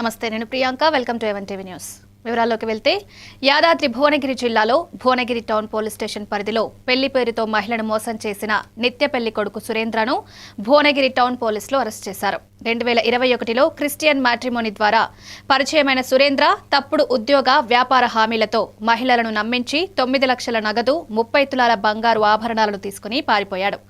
నమస్తే నేను Priyanka. Welcome to ఎవన్ TV news వివరాల్లోకి వెళ్తే యాదాద్రి భువనగిరి జిల్లాలో భువనగిరి టౌన్ పోలీస్ స్టేషన్ పరిధిలో పెళ్ళి పేరుతో మహిళను మోసం చేసిన నిత్య పెళ్ళి కొడుకు సురేంద్రను భువనగిరి టౌన్ పోలీసులు అరెస్ట్ చేశారు. రెండు వేల ఇరవై ఒకటిలో క్రిస్టియన్ మ్యాట్రిమోని ద్వారా పరిచయమైన సురేంద్ర తప్పుడు ఉద్యోగ వ్యాపార హామీలతో మహిళలను నమ్మించి తొమ్మిది లక్షల నగదు ముప్పై తులాల బంగారు ఆభరణాలను తీసుకుని పారిపోయాడు.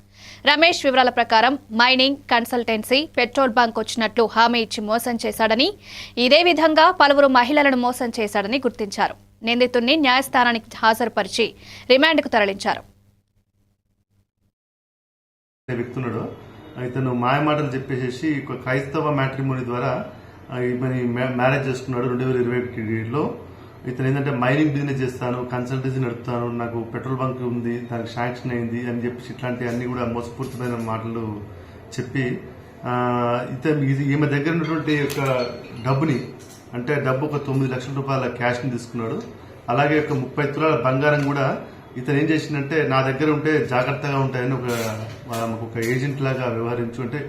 రమేష్ వివరాల ప్రకారం మైనింగ్ కన్సల్టెన్సీ పెట్రోల్ బంక్ వచ్చినట్లు హామీ ఇచ్చి మోసం చేశాడని ఇదే విధంగా పలువురు మహిళలను మోసం చేశాడని గుర్తించారు. నిందితుడిని న్యాయస్థానానికి హాజరుపరిచి రిమాండ్కు తరలించారు. అనే ఇతను మాయమాటలు చెప్పేసేసి క్రైస్తవ మ్యాట్రిమోని ద్వారా ఆ, మ్యారేజ్ చేసుకున్నాడు రెండు వేల ఇరవై ఒకటిలో ఇతను ఏంటంటే మైనింగ్ బిజినెస్ చేస్తాను కన్సల్టెన్సీ నడుపుతాను నాకు పెట్రోల్ బంక్ ఉంది దానికి శాంక్షన్ అయింది అని చెప్పి ఇట్లాంటి అన్ని కూడా మోసపూరితమైన మాటలు చెప్పి ఇతను ఇది ఈమె దగ్గర ఉన్నటువంటి యొక్క డబ్బుని అంటే డబ్బు ఒక తొమ్మిది లక్షల రూపాయల క్యాష్ని తీసుకున్నాడు. అలాగే ఒక ముప్పై తులాల బంగారం కూడా ఇతను ఏం చేసిందంటే నా దగ్గర ఉంటే జాగ్రత్తగా ఉంటాయని ఒక ఒక ఏజెంట్ లాగా వ్యవహరించు అంటే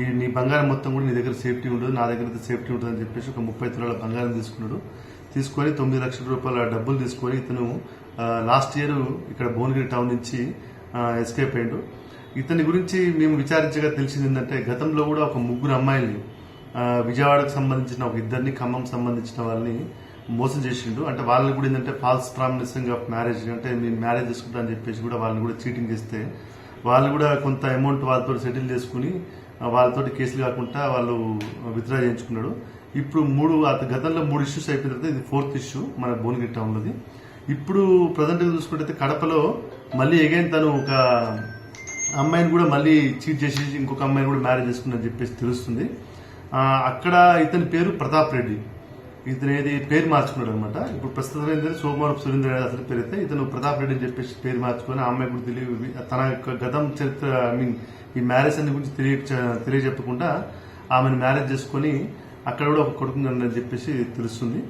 ఈ నీ బంగారం మొత్తం కూడా నీ దగ్గర సేఫ్టీ ఉండదు నా దగ్గర సేఫ్టీ ఉంటుంది అని చెప్పేసి ఒక ముప్పై తులాల బంగారం తీసుకున్నాడు. తీసుకొని తొమ్మిది లక్షల రూపాయల డబ్బులు తీసుకొని ఇతను లాస్ట్ ఇయర్ ఇక్కడ భువనగిరి టౌన్ నుంచి ఎస్కేప్ అయ్యాడు. ఇతని గురించి మేము విచారించగా తెలిసింది ఏంటంటే గతంలో కూడా ఒక ముగ్గురు అమ్మాయిల్ని విజయవాడకు సంబంధించిన ఒక ఇద్దరిని ఖమ్మం సంబంధించిన వాళ్ళని మోసం చేసిండు. అంటే వాళ్ళని కూడా ఏంటంటే ఫాల్స్ ప్రామిసింగ్ ఆఫ్ మ్యారేజ్ అంటే నేను మ్యారేజ్ చేసుకుంటా అని చెప్పేసి కూడా వాళ్ళని కూడా చీటింగ్ చేస్తే వాళ్ళు కూడా కొంత అమౌంట్ వాళ్ళతో సెటిల్ చేసుకుని వాళ్ళతో వాళ్ళతోటి కేసులు కాకుండా వాళ్ళు విత్డ్రా చేయించుకున్నాడు. ఇప్పుడు మూడు అత గతంలో మూడు ఇష్యూస్ అయిపోయిన తర్వాత ఇది ఫోర్త్ ఇష్యూ మన భువనగిరి టౌన్లోది ఇప్పుడు ప్రజెంట్ చూసుకుంటే కడపలో మళ్ళీ అగైన్ తను ఒక అమ్మాయిని కూడా మళ్ళీ చీట్ చేసి ఇంకొక అమ్మాయిని కూడా మ్యారేజ్ చేసుకుందని చెప్పేసి తెలుస్తుంది. అక్కడ ఇతని పేరు ప్రతాప్ రెడ్డి. ఇతను ఏది పేరు మార్చుకున్నాడు అనమాట ఇప్పుడు ప్రస్తుతం ఏంటంటే సోమవారం సురేంద్ర అసలు పేరు అయితే ఇతను ప్రతాప్ రెడ్డి అని చెప్పేసి పేరు మార్చుకొని ఆమె అమ్మాయి కూడా తెలియ తన యొక్క గతం చరిత్ర ఐ మీన్ ఈ మ్యారేజ్ అన్ని గురించి తెలియ తెలియజెప్పకుండా ఆమెను మ్యారేజ్ చేసుకొని అక్కడ కూడా ఒక కొడుకు అని చెప్పేసి తెలుస్తుంది.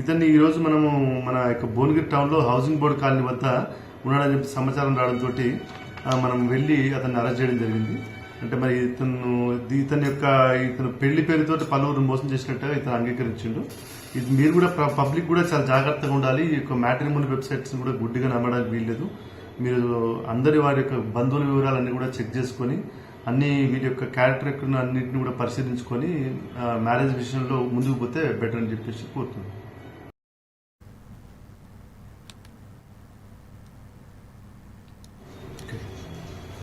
ఇతన్ని ఈ రోజు మనము మన యొక్క భువనగిరి టౌన్లో హౌసింగ్ బోర్డు కాలనీ వద్ద ఉన్నాడని చెప్పి సమాచారం రావడంతో మనం వెళ్ళి అతన్ని అరెస్ట్ చేయడం జరిగింది. అంటే మరి ఇతను ఇతని యొక్క ఇతను పెళ్ళి పేరుతో పలువురు మోసం చేసినట్టుగా ఇతను అంగీకరించిండు. ఇది మీరు కూడా పబ్లిక్ కూడా చాలా జాగ్రత్తగా ఉండాలి. ఈ యొక్క మ్యాట్రిమోని వెబ్సైట్స్ కూడా గుడ్డిగా నమ్మడానికి వీల్లేదు. మీరు అందరి వారి యొక్క బంధువుల వివరాలన్నీ కూడా చెక్ చేసుకొని అన్ని వీరి యొక్క క్యారెక్టర్ అన్నింటిని కూడా పరిశీలించుకొని మ్యారేజ్ విషయంలో ముందుకు పోతే బెటర్ అని చెప్పేసి కోరుతున్నాను.